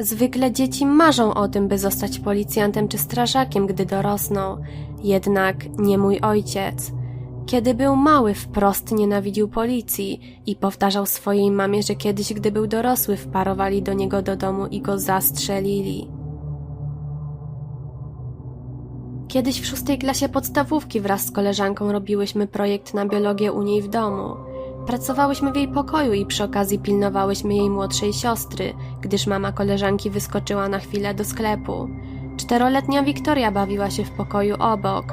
Zwykle dzieci marzą o tym, by zostać policjantem czy strażakiem, gdy dorosną. Jednak nie mój ojciec. Kiedy był mały, wprost nienawidził policji i powtarzał swojej mamie, że kiedyś, gdy był dorosły, wparowali do niego do domu i go zastrzelili. Kiedyś w szóstej klasie podstawówki wraz z koleżanką robiłyśmy projekt na biologię u niej w domu. Pracowałyśmy w jej pokoju i przy okazji pilnowałyśmy jej młodszej siostry, gdyż mama koleżanki wyskoczyła na chwilę do sklepu. Czteroletnia Wiktoria bawiła się w pokoju obok.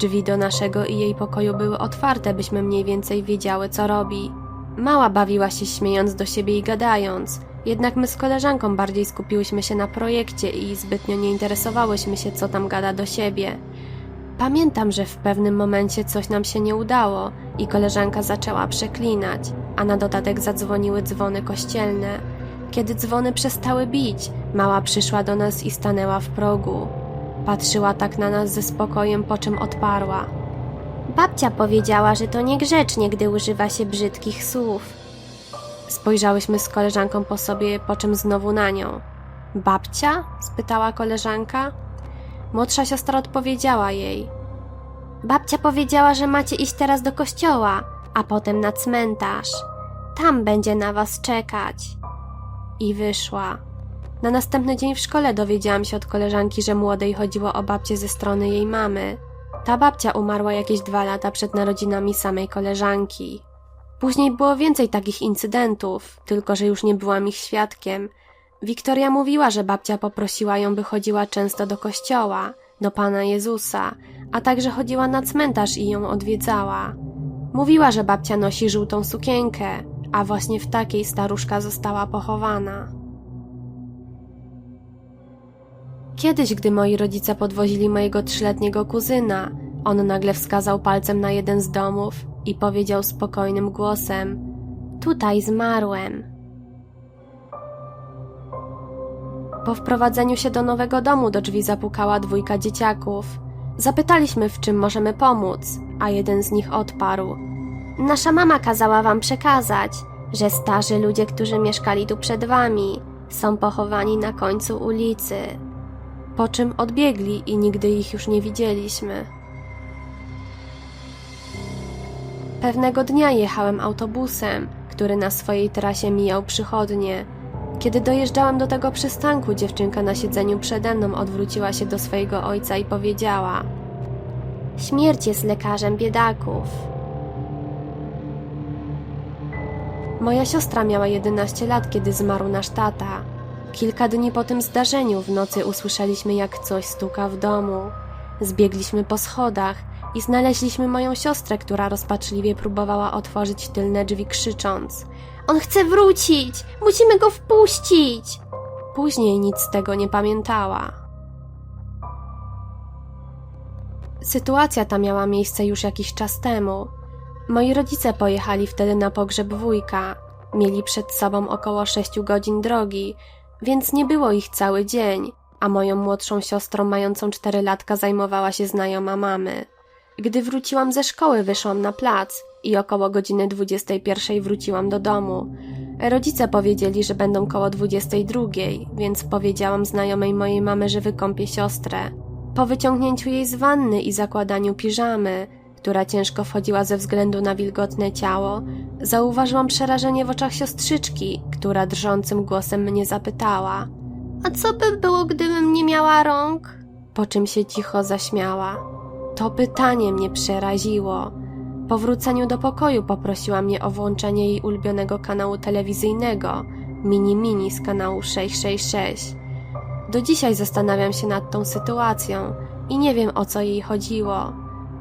Drzwi do naszego i jej pokoju były otwarte, byśmy mniej więcej wiedziały, co robi. Mała bawiła się śmiejąc do siebie i gadając. Jednak my z koleżanką bardziej skupiłyśmy się na projekcie i zbytnio nie interesowałyśmy się, co tam gada do siebie. Pamiętam, że w pewnym momencie coś nam się nie udało i koleżanka zaczęła przeklinać, a na dodatek zadzwoniły dzwony kościelne. Kiedy dzwony przestały bić, mała przyszła do nas i stanęła w progu. Patrzyła tak na nas ze spokojem, po czym odparła. Babcia powiedziała, że to niegrzecznie, gdy używa się brzydkich słów. Spojrzałyśmy z koleżanką po sobie, po czym znowu na nią. Babcia? spytała koleżanka. Młodsza siostra odpowiedziała jej. Babcia powiedziała, że macie iść teraz do kościoła, a potem na cmentarz. Tam będzie na was czekać. I wyszła. Na następny dzień w szkole dowiedziałam się od koleżanki, że młodej chodziło o babcię ze strony jej mamy. Ta babcia umarła jakieś dwa lata przed narodzinami samej koleżanki. Później było więcej takich incydentów, tylko że już nie byłam ich świadkiem. Wiktoria mówiła, że babcia poprosiła ją, by chodziła często do kościoła, do Pana Jezusa, a także chodziła na cmentarz i ją odwiedzała. Mówiła, że babcia nosi żółtą sukienkę, a właśnie w takiej staruszka została pochowana. Kiedyś, gdy moi rodzice podwozili mojego trzyletniego kuzyna, on nagle wskazał palcem na jeden z domów i powiedział spokojnym głosem: Tutaj zmarłem. Po wprowadzeniu się do nowego domu do drzwi zapukała dwójka dzieciaków. Zapytaliśmy, w czym możemy pomóc, a jeden z nich odparł: Nasza mama kazała wam przekazać, że starzy ludzie, którzy mieszkali tu przed wami, są pochowani na końcu ulicy. Po czym odbiegli i nigdy ich już nie widzieliśmy. Pewnego dnia jechałem autobusem, który na swojej trasie mijał przychodnie. Kiedy dojeżdżałem do tego przystanku, dziewczynka na siedzeniu przede mną odwróciła się do swojego ojca i powiedziała: Śmierć jest lekarzem biedaków. Moja siostra miała 11 lat, kiedy zmarł nasz tata. Kilka dni po tym zdarzeniu w nocy usłyszeliśmy, jak coś stuka w domu. Zbiegliśmy po schodach i znaleźliśmy moją siostrę, która rozpaczliwie próbowała otworzyć tylne drzwi, krzycząc: On chce wrócić! Musimy go wpuścić! Później nic z tego nie pamiętała. Sytuacja ta miała miejsce już jakiś czas temu. Moi rodzice pojechali wtedy na pogrzeb wujka. Mieli przed sobą około sześciu godzin drogi, więc nie było ich cały dzień, a moją młodszą siostrą mającą cztery latka zajmowała się znajoma mamy. Gdy wróciłam ze szkoły, wyszłam na plac i około godziny 21 wróciłam do domu. Rodzice powiedzieli, że będą koło 22, więc powiedziałam znajomej mojej mamy, że wykąpię siostrę. Po wyciągnięciu jej z wanny i zakładaniu piżamy, która ciężko wchodziła ze względu na wilgotne ciało, zauważyłam przerażenie w oczach siostrzyczki, która drżącym głosem mnie zapytała: A co by było, gdybym nie miała rąk? Po czym się cicho zaśmiała. To pytanie mnie przeraziło. Po wróceniu do pokoju poprosiła mnie o włączenie jej ulubionego kanału telewizyjnego Mini Mini z kanału 666. Do dzisiaj zastanawiam się nad tą sytuacją i nie wiem o co jej chodziło.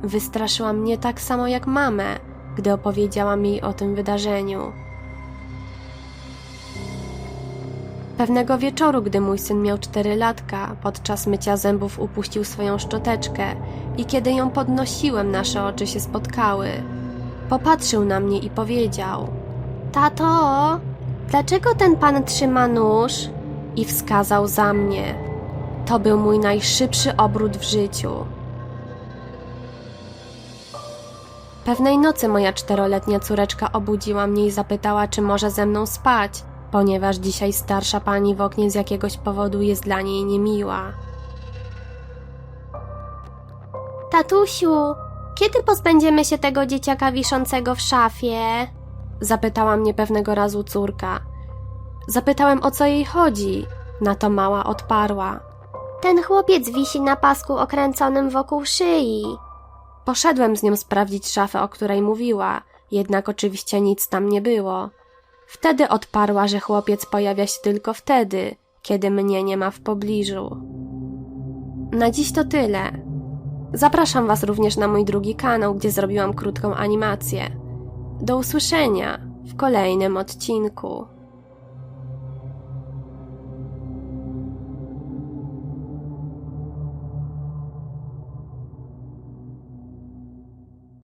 Wystraszyła mnie tak samo jak mamę, gdy opowiedziałam jej o tym wydarzeniu. Pewnego wieczoru, gdy mój syn miał cztery latka, podczas mycia zębów upuścił swoją szczoteczkę i kiedy ją podnosiłem, nasze oczy się spotkały. Popatrzył na mnie i powiedział: Tato, dlaczego ten pan trzyma nóż? I wskazał za mnie. To był mój najszybszy obrót w życiu. Pewnej nocy moja czteroletnia córeczka obudziła mnie i zapytała, czy może ze mną spać. Ponieważ dzisiaj starsza pani w oknie z jakiegoś powodu jest dla niej niemiła. Tatusiu, kiedy pozbędziemy się tego dzieciaka wiszącego w szafie? Zapytała mnie pewnego razu córka. Zapytałem o co jej chodzi. Na to mała odparła. Ten chłopiec wisi na pasku okręconym wokół szyi. Poszedłem z nią sprawdzić szafę, o której mówiła, jednak oczywiście nic tam nie było. Wtedy odparła, że chłopiec pojawia się tylko wtedy, kiedy mnie nie ma w pobliżu. Na dziś to tyle. Zapraszam Was również na mój drugi kanał, gdzie zrobiłam krótką animację. Do usłyszenia w kolejnym odcinku.